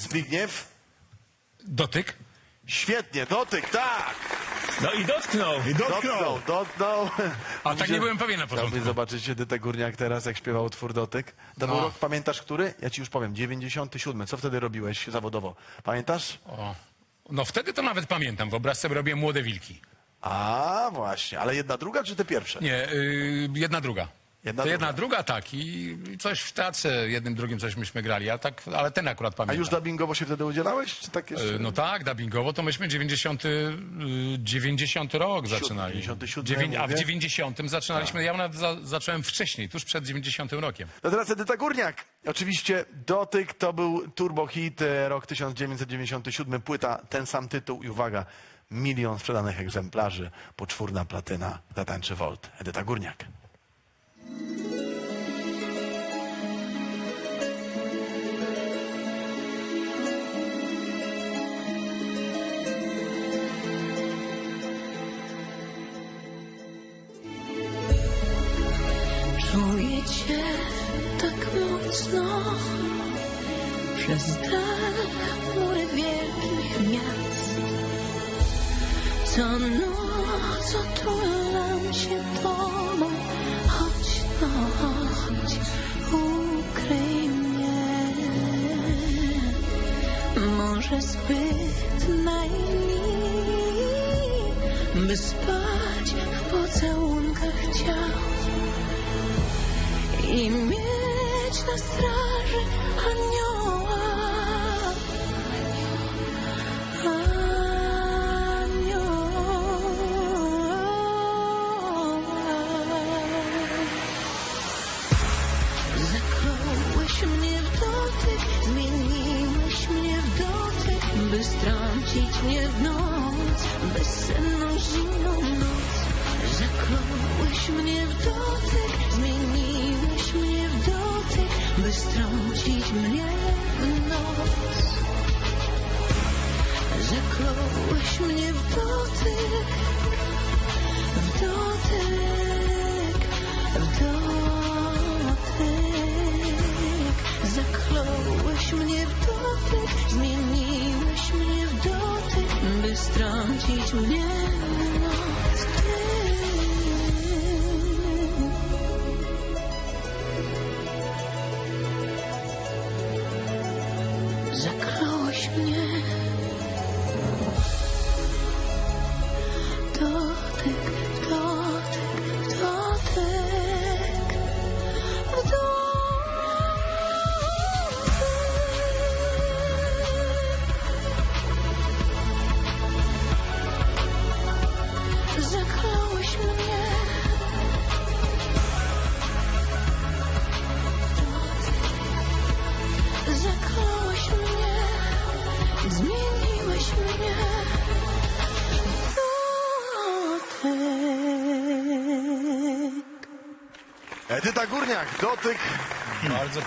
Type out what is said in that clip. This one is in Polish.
Zbigniew? Dotyk. Świetnie, dotyk, tak! No i dotknął. I dotknął. Dotknął, dotknął. A tak nie byłem pewien na początku. Chciałbyś zobaczyć Edytę Górniak teraz, jak śpiewał utwór Dotyk. To był No. rok, pamiętasz który? Ja ci już powiem, 97. Co wtedy robiłeś zawodowo? Pamiętasz? O. No wtedy to nawet pamiętam. W obrazce robiłem młode wilki. A, właśnie. Ale jedna druga, czy te pierwsze? Nie, y, jedna druga. Jedna to druga. jedna druga, tak. I coś w teatrze jednym, drugim coś myśmy grali, a tak, ale ten akurat A pamiętam. już dubbingowo się wtedy udzielałeś? Czy tak jeszcze? Y, No tak, dubbingowo to myśmy 90, y, 90 rok zaczynali. 97 Dziewię- a w mówię. 90 zaczynaliśmy, ja nawet za, zacząłem wcześniej, tuż przed 90 rokiem. No teraz Edyta Górniak. Oczywiście Dotyk to był turbo hit, e, rok 1997, płyta, ten sam tytuł i uwaga, milion sprzedanych egzemplarzy, poczwórna platyna, zatańczy Volt. Edyta Górniak. Cię tak mocno. Przez mury wielkich miast. Co noc otulam się tobą. Chodź, no ukryj mnie. Może zbyt najmniej By spać i mieć na straży anioła. Mnie w dotyk, zmieniłeś mnie w dotyk, by strącić mnie w noc, bezsenną zimną noc. Zakołeś mnie w dotyk, zmieniłeś Zakołeś mnie w dotyk, w dotyk, w dotyk. Zakląłeś mnie w dotyk, zmieniłeś mnie w dotyk, by strącić mnie w. Zakląłeś mnie Edyta Górniak, Dotyk. Bardzo